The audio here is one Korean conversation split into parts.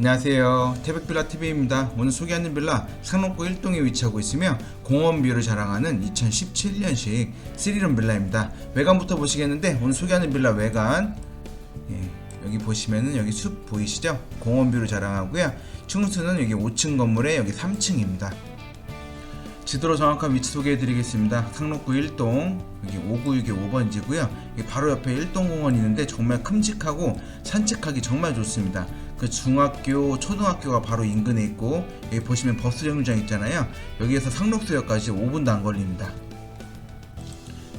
안녕하세요. 태백빌라TV입니다. 오늘 소개하는 빌라 상록구 1동에 위치하고 있으며 공원뷰를 자랑하는 2017년식 3룸 빌라입니다. 외관부터 보시겠는데 오늘 소개하는 빌라 외관 예, 여기 보시면은 여기 숲 보이시죠? 공원뷰를 자랑하고요. 층수는 여기 5층 건물에 여기 3층입니다. 지도로 정확한 위치 소개해드리겠습니다. 상록구 1동 여기 5961 5번지고요. 바로 옆에 1동 공원이 있는데 정말 큼직하고 산책하기 정말 좋습니다. 그 중학교, 초등학교가 바로 인근에 있고 여기 보시면 버스 정류장 있잖아요. 여기에서 상록수역까지 5분도 안 걸립니다.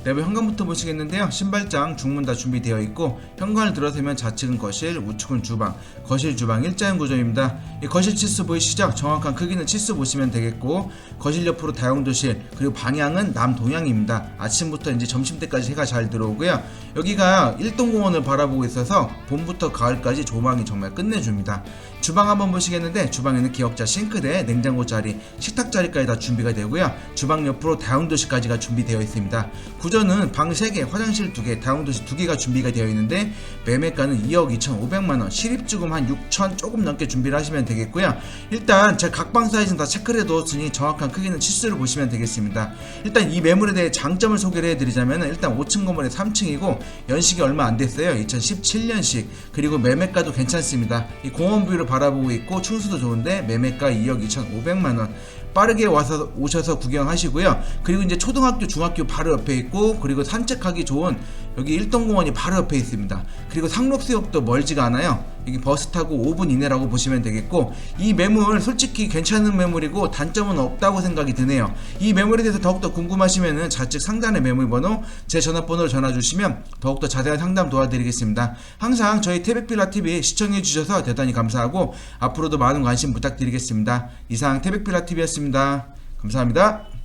내부 현관부터 보시겠는데요. 신발장, 중문 다 준비되어 있고 현관을 들어서면 좌측은 거실, 우측은 주방, 거실 주방 일자형 구조입니다. 이 거실 치수 보이시죠? 정확한 크기는 치수 보시면 되겠고 거실 옆으로 다용도실 그리고 방향은 남동향입니다. 아침부터 이제 점심 때까지 해가 잘 들어오고요. 여기가 일동공원을 바라보고 있어서 봄부터 가을까지 조망이 정말 끝내줍니다. 주방 한번 보시겠는데 주방에는 기역자 싱크대, 냉장고 자리, 식탁 자리까지 다 준비가 되고요. 주방 옆으로 다용도실까지가 준비되어 있습니다. 구조는 방 3개, 화장실 2개, 다용도실 2개가 준비가 되어 있는데 매매가는 2억 2,500만 원, 실입주금 한 6천 조금 넘게 준비를 하시면 되겠고요. 일단 제 각방 사이즈는 다 체크를 해두었으니 정확한 크기는 치수를 보시면 되겠습니다. 일단 이 매물에 대해 장점을 소개를 해드리자면 일단 5층 건물에 3층이고 연식이 얼마 안 됐어요. 2017년식 그리고 매매가도 괜찮습니다. 이 공원 뷰를 바라보고 있고 층수도 좋은데 매매가 2억 2,500만 원 빠르게 와서 오셔서 구경하시고요. 그리고 이제 초등학교, 중학교 바로 옆에 있고 그리고 산책하기 좋은 여기 일동 공원이 바로 옆에 있습니다. 그리고 상록수역도 멀지가 않아요. 여기 버스 타고 5분 이내라고 보시면 되겠고 이 매물 솔직히 괜찮은 매물이고 단점은 없다고 생각이 드네요. 이 매물에 대해서 더욱더 궁금하시면은 좌측 상단의 매물 번호 제 전화번호를 전화 주시면 더욱더 자세한 상담 도와드리겠습니다. 항상 저희 태백빌라 TV 시청해 주셔서 대단히 감사하고 앞으로도 많은 관심 부탁드리겠습니다. 이상 태백빌라 TV였습니다. 감사합니다.